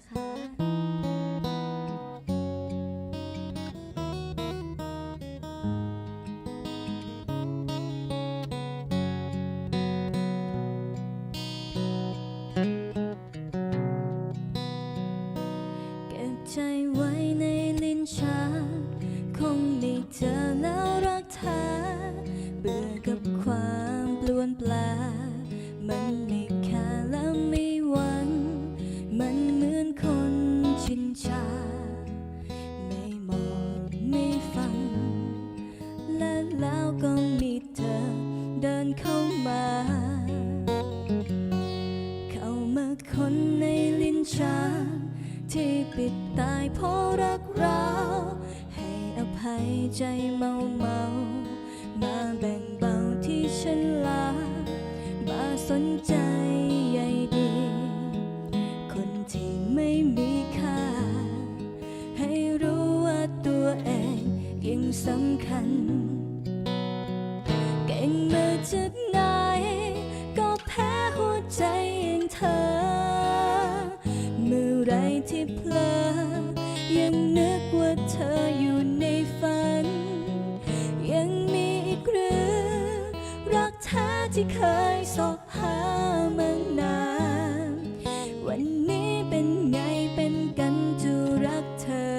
นะคะ เพราะรักเรา ให้อภัยใจเมาเมามาแบ่งเบาที่ฉันลา มาสนใจใยดี คนที่ไม่มีค่า ให้รู้ว่าตัวเองยังสำคัญ เก่งมาจาก รักแท้ที่เคยสบหามานาน วันนี้เป็นไงเป็นกันจะรักเธอ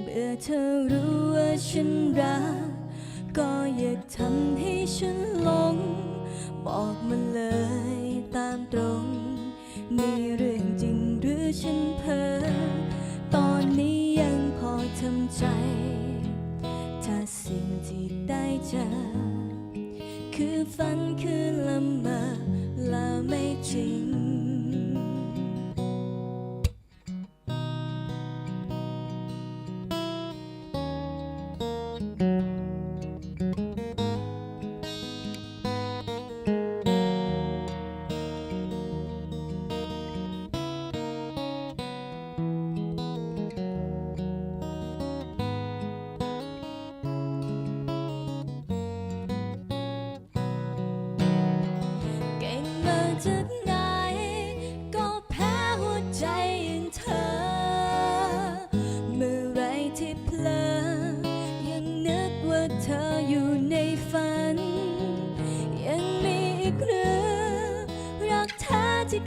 เมื่อเธอรู้ว่าฉันรัก ก็อย่าทำให้ฉันหลง บอกมาเลยตามตรงมีเรื่องจริงหรือฉันเพ้อตอนนี้ยังพอทำใจ เจอ คือฝันคือละเมอและไม่จริง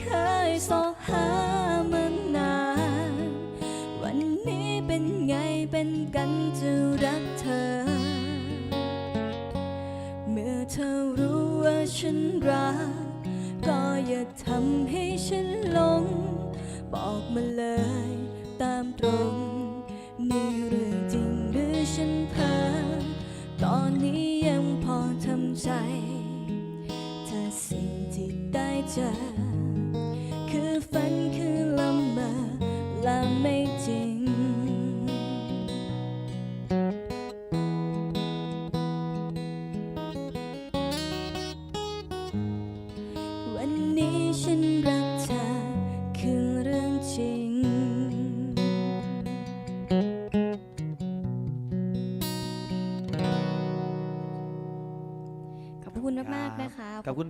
เคยสอบหามานาน วันนี้เป็นไงเป็นกันจะรักเธอ เมื่อเธอรู้ว่าฉันรัก ก็อย่าทำให้ฉันหลง บอกมาเลยตามตรงนี่เรื่องจริงหรือฉันเพ้อตอนนี้ยังพอทำใจ ถ้าสิ่งที่ได้เจอ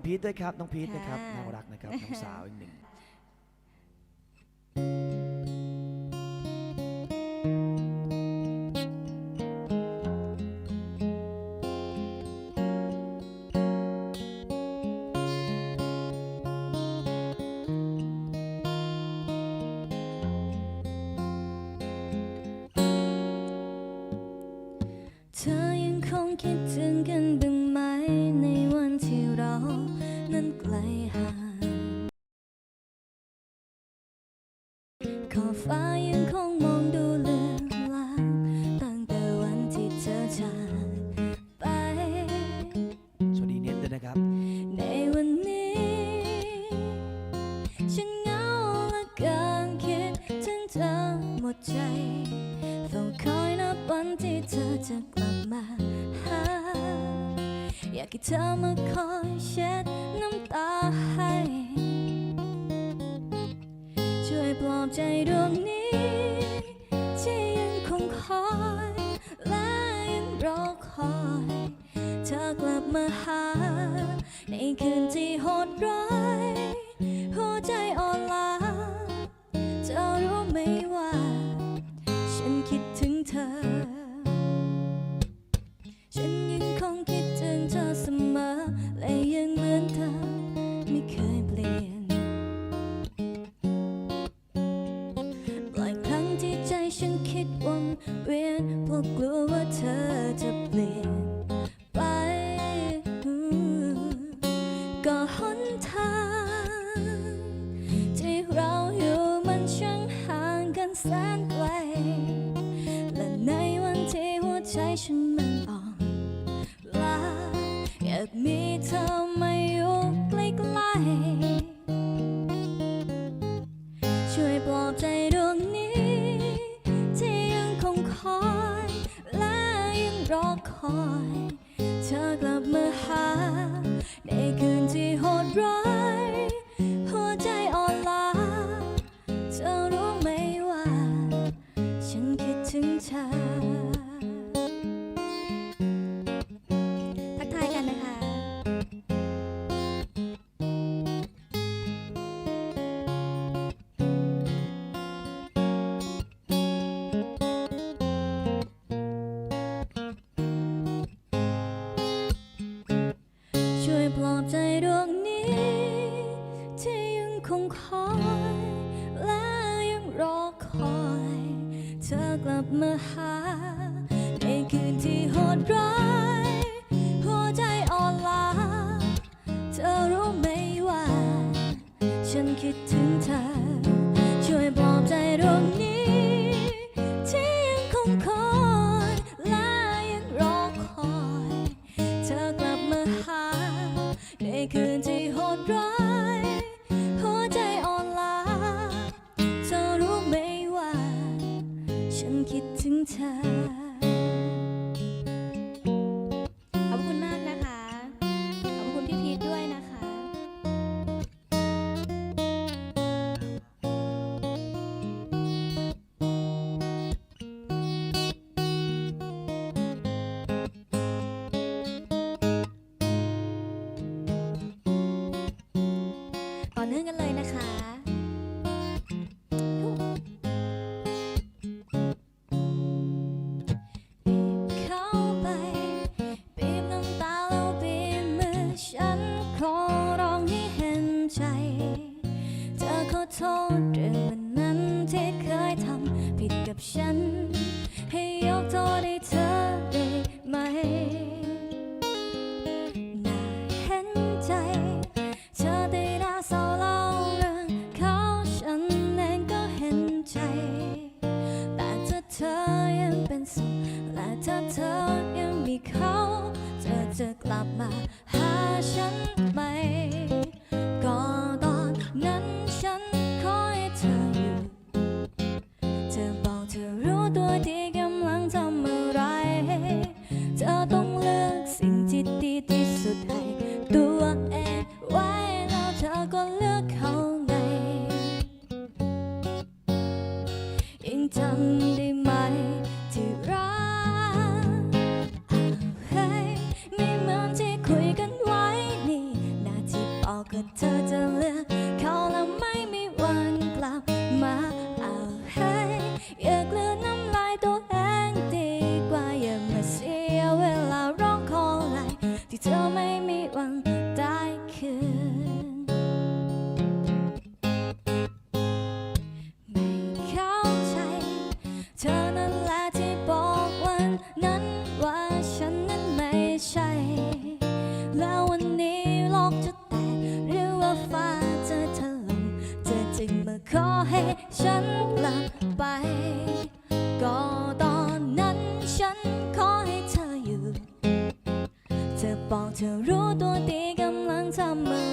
พีทด้วยครับ น้องพีทนะครับค่ะ น่ารักนะครับน้องสาวอีกหนึ่ง ฟ้ายังคงมองดูเลือนลางตั้งแต่วันที่เธอจากไป สวัสดีเน็ตด้วยนะครับ ในวันนี้ ฉันเหงาเหละกินคิดถึงเธอหมดใจเฝ้าคอยนับวันที่เธอจะกลับมาหา อยากให้เธอมาคอยเช็ดน้ำตาให้ ใจดวงนี้ ที่ยังคงคอย และยังรอคอย เธอกลับมาหา ในคืนที่โหดร้ายหัวใจอ่อนล้าเธอรู้ไหมว่า ฉันคิดถึงเธอ ฉันยังคงคิดถึงเธอเสมอและยัง ใจฉันมันอ่อนล้าแค่มีเธอมาอยู่ใกล้ใกล้ช่วยปลอบใจดวงนี้ ที่ยังคงคอย และยังรอคอย เธอกลับมาหา ในคืนที่โหดร้าย mahal. ถ้าเธอยังมีเขา เธอจะกลับมาหาฉัน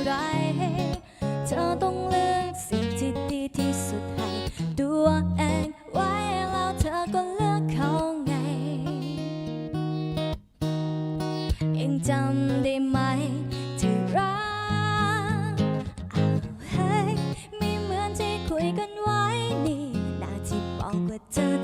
ไร เธอต้องเลือกสิ่งที่ดีที่สุดให้ตัวเองไว้แล้วเธอก็เลือกเขาไง ยังจำได้ไหมที่รักเอาให้ไม่เหมือนที่คุยกันไว้นี่นาที่บอกว่าเธอ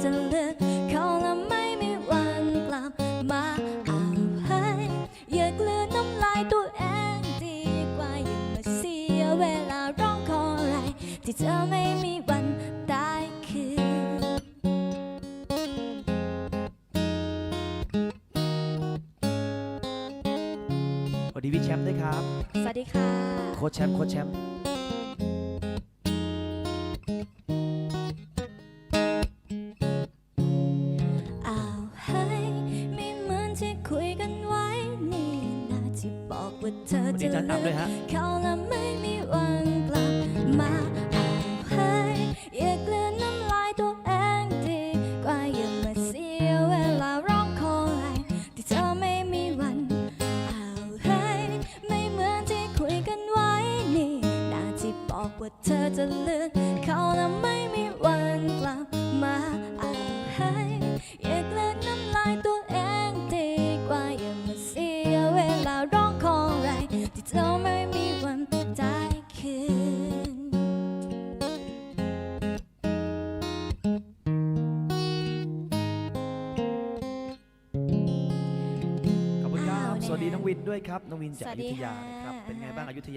ดีพี่แชมป์ด้วยครับ สวัสดีค่ะ โค้ชแชมป์โค้ชแชมป์อ้าวเฮ้ยไม่เหมือนที่คุยกันไว้นี่นะที่บอกว่าเธอวันจะนี้อาจารย์อับด้วยฮะ เขาและไม่ คุณครับอ้าวสวัสดีนะฮะน้องวินด้วยครับน้องวินจากสวัอสดียุธยาค่ะนะครับเป็นไงบ้างอยุธยา